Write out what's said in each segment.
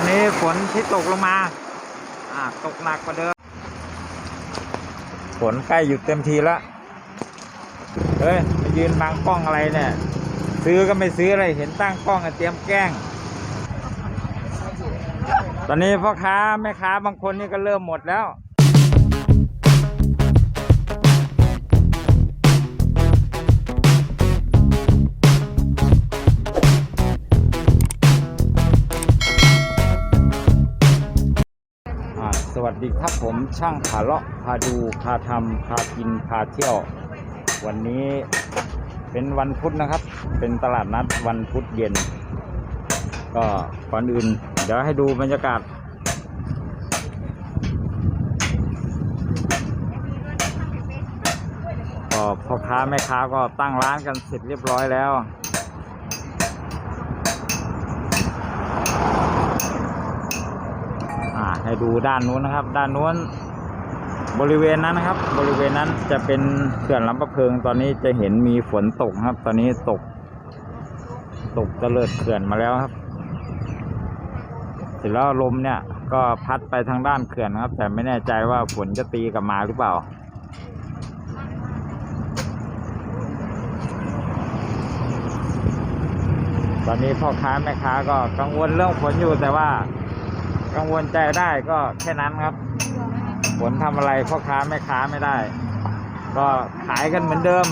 อนนี้ฝนที่ตกลงมา อ่า ตกหนักกว่าเดิม ฝนใกล้หยุดเต็มทีแล้วเฮ้ยมายืนบังกล้องอะไรเนี่ย ซื้อก็ไม่ซื้ออะไร เห็นตั้งกล้องเตรียมแกล้ง ตอนนี้พ่อค้าแม่ค้าบางคนนี่ก็เริ่มหมดแล้ว วัสดีครับผมช่างขาเลาะพาดูพาทำพากินพาเที่ยว วันนี้เป็นวันพุธนะครับ เป็นตลาดนัดวันพุธเย็น ก็ก่อนอื่น เดี๋ยวให้ดูบรรยากาศ ก็พ่อค้าแม่ค้าก็ตั้งร้านกันเสร็จเรียบร้อยแล้ว ดูด้านนู้นนะครับ ด้านนู้นบริเวณนั้นนะครับ บริเวณนั้นจะเป็นเขื่อนลำประเพิง ตอนนี้จะเห็นมีฝนตกครับ ตอนนี้ตก ตกเตลิดเขื่อนมาแล้วครับ เสร็จแล้วลมเนี่ย ก็พัดไปทางด้านเขื่อนครับ แต่ไม่แน่ใจว่าฝนจะตีกลับมาหรือเปล่าตอนนี้พ่อค้าแม่ค้าก็กังวลเรื่องฝนอยู่แต่ว่า กังวลใจได้ก็แค่นั้นครับผลทำอะไรพ่อค้าแม่ค้าไม่ได้ ก็ขายกันเหมือนเดิม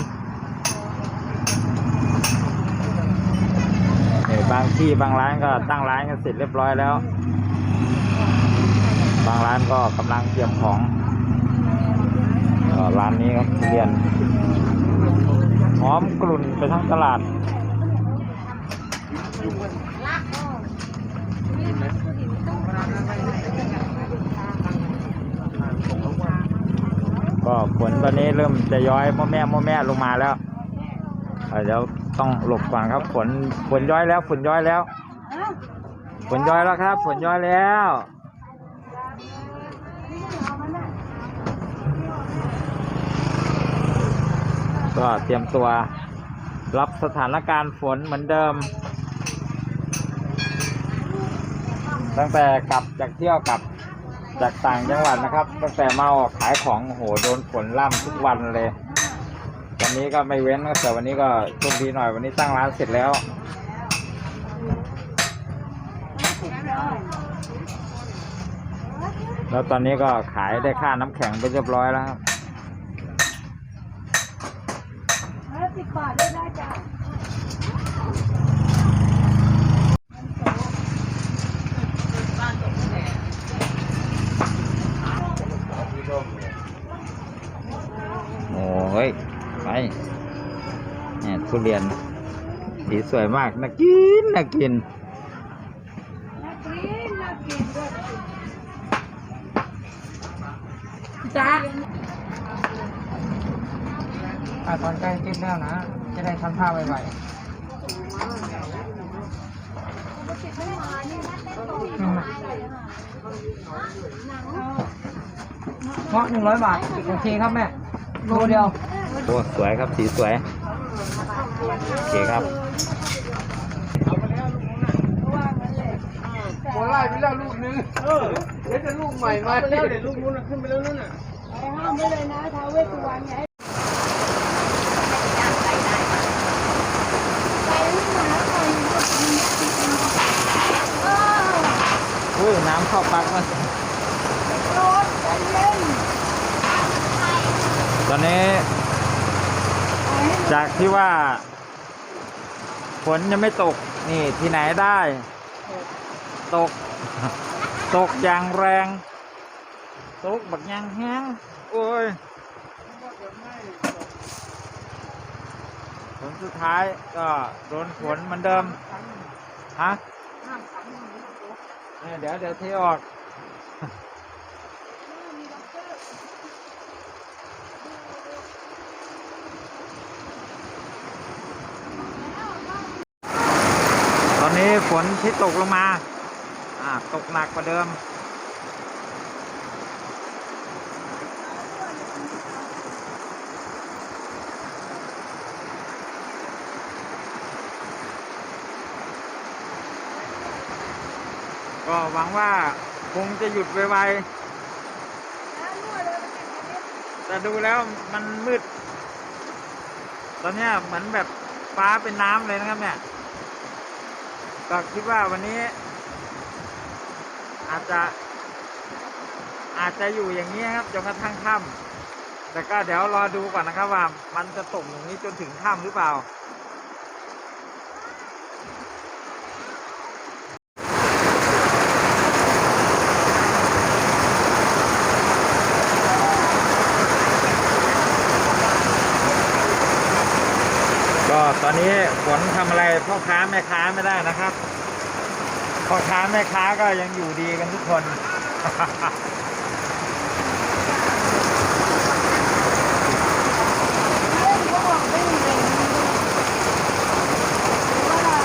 เนี่ยบางที่บางร้านก็ตั้งร้านกันเสร็จเรียบร้อยแล้ว บางร้านก็กำลังเตรียมของร้านนี้ครับเรียนหอมกลุ่นไปทั้งตลาด ก็ฝนตอนนี้เริ่มจะย้อยม่อแม่ม่อแม่ลงมาแล้วเอ่เดี๋ยวต้องหลบก่อนครับฝนฝนย้อยแล้วฝนย้อยแล้วฝนย้อยแล้วครับฝนย้อยแล้วก็เตรียมตัวรับสถานการณ์ฝนเหมือนเดิม ตั้งแต่กลับจากเที่ยวกลับจากต่างจังหวัดนะครับ ตั้งแต่มาออกขายของโหโดนฝนล่ำทุกวันเลย วันนี้ก็ไม่เว้นแต่วันนี้ก็โชคดีหน่อยวันนี้ตั้งร้านเสร็จแล้วแล้วตอนนี้ก็ขายได้ค่าน้ำแข็งไปเรียบร้อยแล้วครับสิบบาทได้จ้ะ โอ้ยไปเนี่ย ทุเรียน สีสวยมากน่ากินน่ากินน่ากินน่ากินด้วยจ้าอะตอนใกล้กินแล้วนะ จะได้ทำท่าไวๆอืมเงาะหนึ่งร้อยบาทโอเคครับแม่โลเดียว โอ้สวยครับสีสวย โอเคครับโคไล่ไปแล้วลูกนึงเออเดี๋ยวจะลูกใหม่มาแล้วเดี๋ยวลูกนู้นขึ้นไปแล้วนั่นน่ะไปห้ามไว้เลยนะท้าวเวสสุวรรณไงไปลูกหมาก่อนอุ้ยน้ำเข้าปลักมารถใจเย็นตอนนี้ จากที่ว่าฝนยังไม่ตกนี่ที่ไหนได้ ตก ตกอย่างแรง ตกบักยางแห้งโอ้ยผลสุดท้ายก็โดนฝนเหมือนเดิมฮะเนี่ยเดี๋ยวเดี๋ยวเทออก ตอนนี้ ฝนที่ตกลงมา อ่า ตกหนักกว่าเดิม ก็หวังว่าคงจะหยุดไวๆน้ำรั่วแต่ดูแล้วมันมืด ตอนนี้เหมือนแบบฟ้าเป็นน้ำเลยนะครับเนี่ย ก็คิดว่าวันนี้ อาจจะ อาจจะอยู่อย่างนี้ครับจนกระทั่งค่ำแต่ก็เดี๋ยวรอดูก่อนนะครับว่ามันจะตกอย่างนี้จนถึงค่ำหรือเปล่า ก็ตอนนี้ ฝนทำอะไรพ่อค้าแม่ค้าไม่ได้นะครับพ่อค้าแม่ค้าก็ยังอยู่ดีกันทุกคน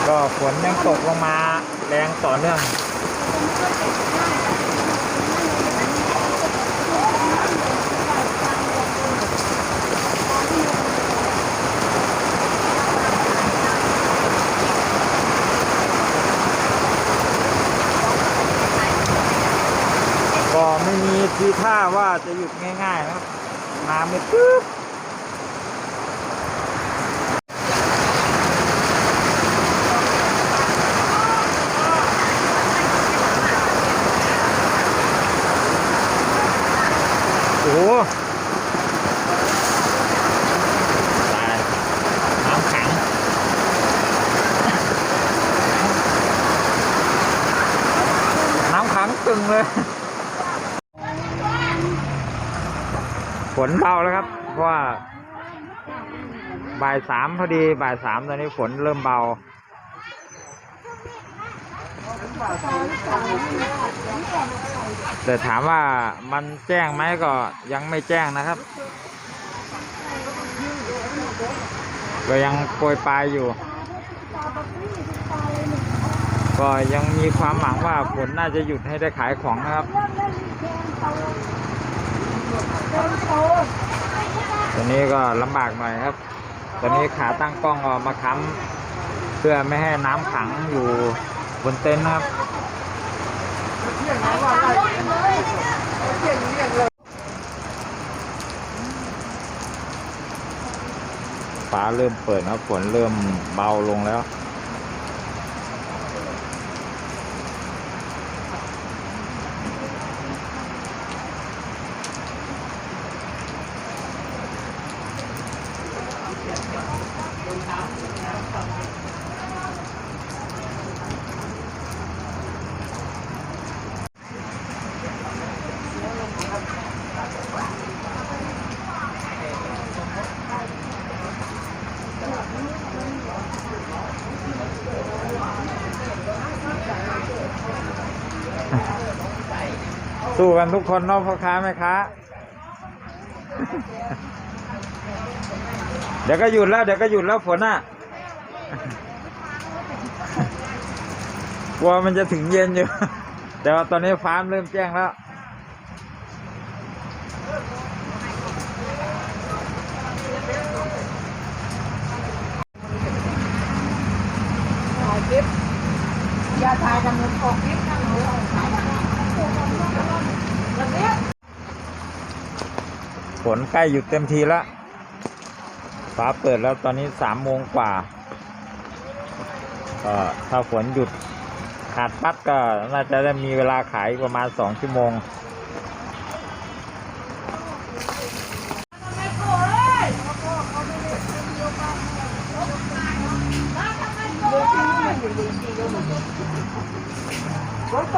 ก็ฝนยังตกลงมาแรงต่อเนื่อง ก็ไม่มี ทีท่าว่าจะหยุดง่ายๆนะครับมาไม่ปึ๊บ โอ้โหตายน้ำขัง น้ำขังตึงเลย ฝนเบาแล้วครับ เพราะว่าบ่ายสามพอดีบ่ายสามตอนนี้ฝนเริ่มเบาแต่ถามว่ามันแจ้งไหมก็ยังไม่แจ้งนะครับ ก็ยังโปรยปลายอยู่ ก็ยังมีความหวังว่าฝนน่าจะหยุดให้ได้ขายของนะครับ ตอนนี้ก็ลำบากหน่อยครับตอนนี้ขาตั้งกล้องก็มาค้ำเพื่อไม่ให้น้ำขังอยู่บนเต็นท์ครับฟ้าเริ่มเปิดครับฝนเริ่มเบาลงแล้ว สู้กันทุกคนเนาะพ่อค้าแม่ค้า เดี๋ยวก็หยุดแล้ว เดี๋ยวก็หยุดแล้วฝนอะ กลัวมันจะถึงเย็นอยู่ แต่ว่าตอนนี้ฟ้าเริ่มแจ้งแล้ว ถ่ายคลิปอย่าถ่ายกันหมดออกคลิปนะหนูถ่ายกันแบบนี้ ฝนใกล้หยุดเต็มทีแล้วฟ้าเปิดแล้วตอนนี้สามโมงกว่าก็ถ้าฝนหยุดขาดปัดก็น่าจะได้มีเวลาขายประมาณสองชั่วโมง ฝนต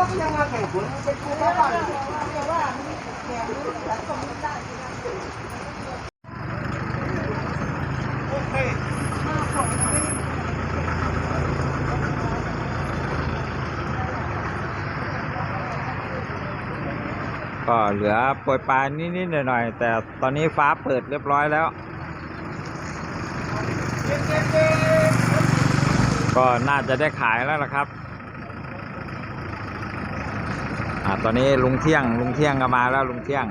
ก็เหลือโปรยปลายนิดๆหน่อยๆ แต่ตอนนี้ฟ้าเปิดเรียบร้อยแล้ว ก็น่าจะได้ขายแล้วล่ะครับ อ่าตอนนี้ลุงเที่ยง ลุงเที่ยงก็มาแล้วลุงเที่ยง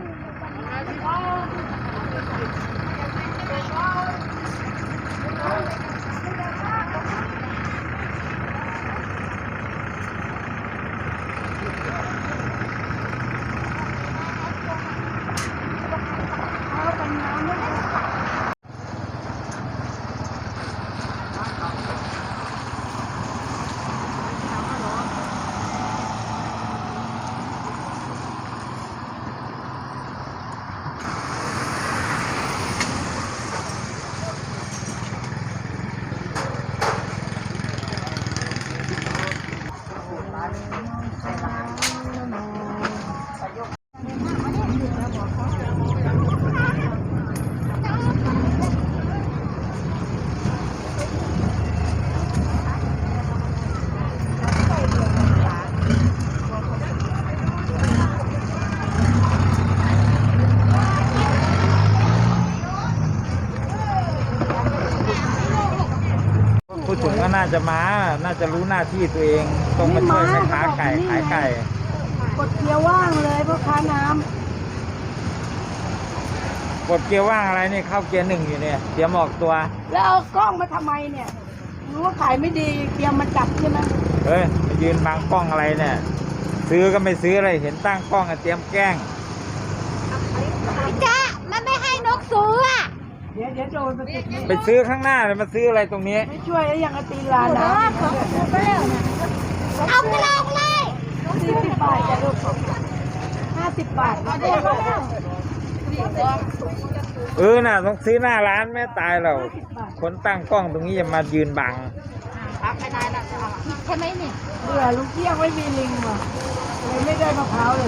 ฝ พูดถึงก็น่าจะมาน่าจะรู้หน้าที่ตัวเอง ต้องมาช่วยแม่ค้าไก่ขายไก่ กดเกียร์ว่างเลยพ่อค้าน้กดเกียร์ว่างอะไรนี่เข้าเกียร์หนึ่งอยู่เนี่ยเตรียมออกตัวำแล้วเอากล้องมาทำไมเนี่ยรู้ว่าขายไม่ดีเกียร์มาจับใช่ไหมเฮ้ยมายืนบังกล้องอะไรเนี่ย ซื้อก็ไม่ซื้ออะไรเห็นตั้งกล้องอะเตรียมแกล้งจ้ามันไม่ให้นกซื้ออะ เดี๋ยวเดี๋ยวโดนไปติดไปซื้อข้างหน้าเลยมาซื้ออะไรตรงนี้ ไม่ช่วยแล้วยังเอาตีลานนะเอาไปลองเลยสี่สิบบาทจะลูกห้าสิบบาทเออน่ะต้องซื้อหน้าร้านไม่ตายหรอกคนตั้งกล้องตรงนี้อย่ามายืนบังใช่ไหมเนี่ยเบื่อลุงเที่ยงไม่มีลิงว่ะเลยไม่ได้มะพร้าวเลย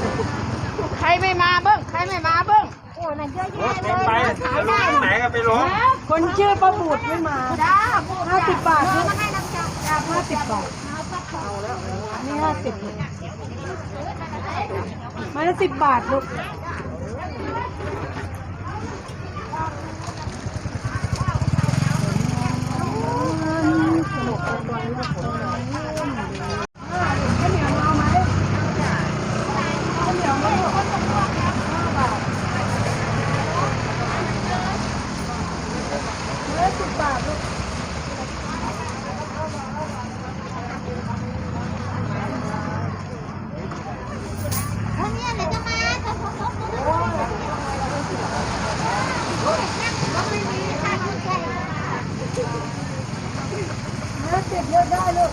ใครไม่มาเบิ้งใครไม่มาเบิ้ง โอ้ยมันเยอะแยะเลยไปขายได้ไหนก็ไปลงคนชื่อป้าบูดไม่มาจ้าห้าสิบบาทเอลูอกมาให้น้ำจ้าห้าสิบบาทนี่ห้าสิบมาละสิบบาทลูกวันนี้เดี๋ยวจะมาจะพบกับคุณไม่มีค่าชุดใหญ่ ห้าสิบเลือกได้ลูก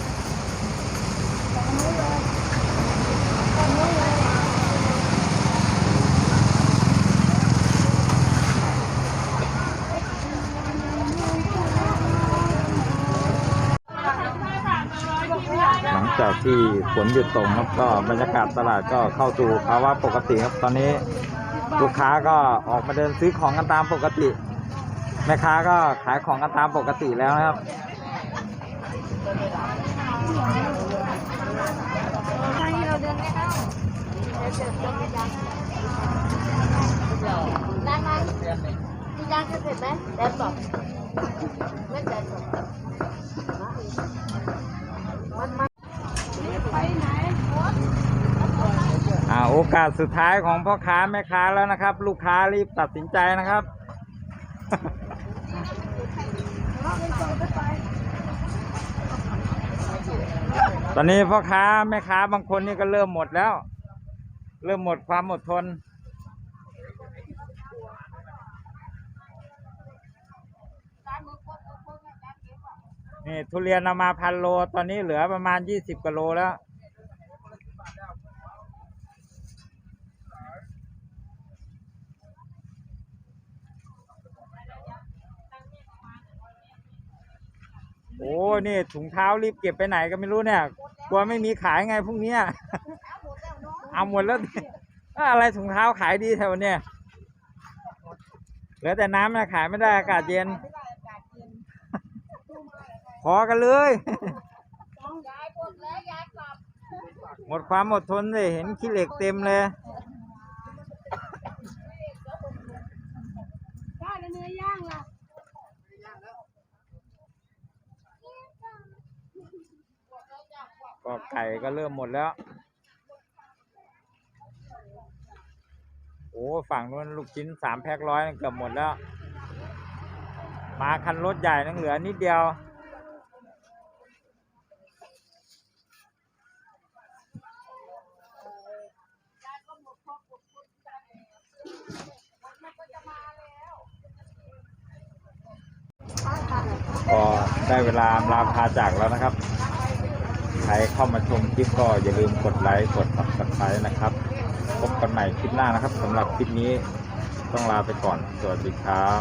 หลังจากที่ฝนหยุดตกครับก็บรรยากาศตลาดก็เข้าสู่ภาวะปกติครับตอนนี้ลูกค้าก็ออกมาเดินซื้อของกันตามปกติ แม่ค้าก็ขายของกันตามปกติแล้วนะครับ ได้ไหมพี่ย่างจะเสร็จไหมแดนบอกไม่แดนบอกอ่าโอกาสสุดท้ายของพ่อค้าแม่ค้าแล้วนะครับ ลูกค้ารีบตัดสินใจนะครับ ตอนนี้พ่อค้าแม่ค้าบางคนนี่ก็เริ่มหมดแล้ว เริ่มหมดความอดทน นี่ทุเรียนเอามาพันโล ตอนนี้เหลือประมาณยี่สิบกิโลแล้ว โอ้นี่ถุงเท้ารีบเก็บไปไหนก็ไม่รู้เนี่ยกลัวไม่มีขายไงพรุ่งนี้เอาหมดแล้วอะไรถุงเท้าขายดีแถวเนี่ยเหลือแต่น้ำนะขายไม่ได้อากาศเย็นพอกันเลยหมดความอดทนเลยเห็นขี้เหล็กเต็มเลย ได้แล้วเนื้อย่างล่ะ ก็ไก่ก็เริ่มหมดแล้ว โอ้ฝั่งนู้นลูกชิ้นสามแพ็คร้อยเกือบหมดแล้ว มาคันรถใหญ่นั่งเหลือนิดเดียวก็ได้เวลาลาพาจากแล้วนะครับ รเข้ามาชมคลิปก็อย่าลืมกดไลค์กดซับสไครต์นะครับ พบกันใหม่คลิปหน้านะครับสำหรับคลิปนี้ต้องลาไปก่อน สวัสดีครับ